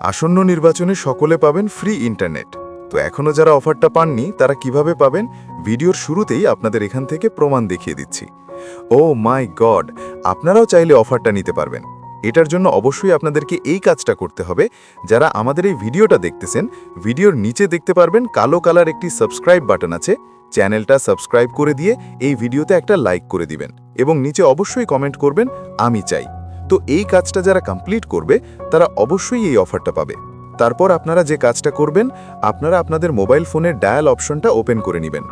আসন্ন নির্বাচনে সকলে পাবেন ফ্রি ইন্টারনেট। তো এখনও যারা অফারটা পাননি, তারা কীভাবে পাবেন? ভিডিওর শুরুতেই আপনাদের এখান থেকে প্রমাণ দেখিয়ে দিচ্ছি। Oh my God! আপনারাও চাইলে অফারটা নিতে পারবেন। এটার জন্য অবশ্যই আপনাদেরকে এই কাজটা করতে হবে। যারা আমাদের এই ভিডিওটা দেখতেছেন, ভিডিওর নিচে দেখতে পারবেন কালো কালার একটি সাবস্ক্রাইব বাটন আছে। চ্যানেলটা সাবস্ক্রাইব করে দিয়ে এই ভিডিওতে একটা লাইক করে দিবেন এবং নিচে অবশ্যই কমেন্ট করবেন, আমি চাই। তো এই কাজটা যারা কমপ্লিট করবে, তারা অবশ্যই এই অফারটা পাবে। তারপর আপনারা যে কাজটা করবেন, আপনারা আপনাদের মোবাইল ফোনের ডায়াল অপশনটা ওপেন করে নেবেন।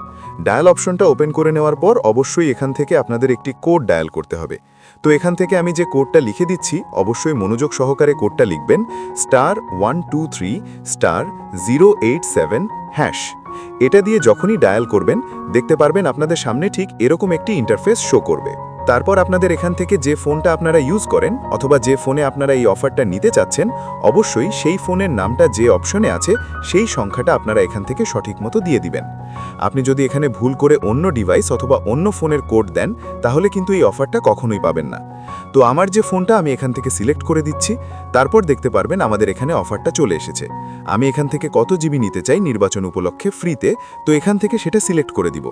ডায়াল অপশনটা ওপেন করে নেওয়ার পর অবশ্যই এখান থেকে আপনাদের একটি কোড ডায়াল করতে হবে। তো এখান থেকে আমি যে কোডটা লিখে দিচ্ছি, অবশ্যই মনোযোগ সহকারে কোডটা লিখবেন star one two three star zero eight seven hash এটা দিয়ে যখনই ডায়াল করবেন, দেখতে পারবেন আপনাদের সামনে ঠিক এরকম একটি ইন্টারফেস শো করবে। তারপর আপনাদের এখান থেকে যে ফোনটা আপনারা ইউজ করেন অথবা যে ফোনে আপনারা এই অফারটা নিতে চাচ্ছেন, অবশ্যই সেই ফোনের নামটা যে অপশনে আছে, সেই সংখ্যাটা আপনারা এখান থেকে সঠিক মতো দিয়ে দিবেন। আপনি যদি এখানে ভুল করে অন্য ডিভাইস অথবা অন্য ফোনের কোড দেন, তাহলে কিন্তু এই অফারটা কখনোই পাবেন না। তো আমার যে ফোনটা আমি এখান থেকে সিলেক্ট করে দিচ্ছি, তারপর দেখতে পারবেন আমাদের এখানে অফারটা চলে এসেছে। আমি এখান থেকে কত জিবি নিতে চাই নির্বাচন উপলক্ষে ফ্রিতে তো এখান থেকে সেটা সিলেক্ট করে দিব।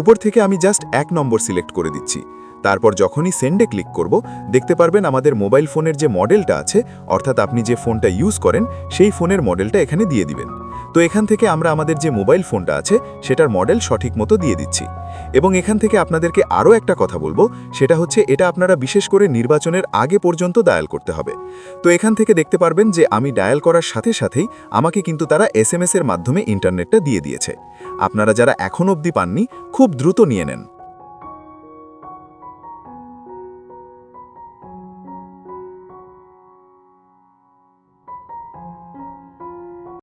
উপর থেকে আমি জাস্ট এক নম্বর সিলেক্ট করে দিচ্ছি। তারপর যখনই সেন্ডে ক্লিক করব, দেখতে পারবেন আমাদের মোবাইল ফোনের যে মডেলটা আছে, অর্থাৎ আপনি যে ফোনটা ইউজ করেন, সেই ফোনের মডেলটা এখানে দিয়ে দিবেন। তো এখান থেকে আমরা আমাদের যে মোবাইল ফোনটা আছে, সেটার মডেল সঠিক মতো দিয়ে দিচ্ছি। এবং এখান থেকে আপনাদেরকে আরও একটা কথা বলব, সেটা হচ্ছে এটা আপনারা বিশেষ করে নির্বাচনের আগে পর্যন্ত ডায়াল করতে হবে। তো এখান থেকে দেখতে পারবেন যে আমি ডায়াল করার সাথে সাথেই আমাকে কিন্তু তারা এস এর মাধ্যমে ইন্টারনেটটা দিয়ে দিয়েছে। আপনারা যারা এখন অবধি পাননি, খুব দ্রুত নিয়ে নেন।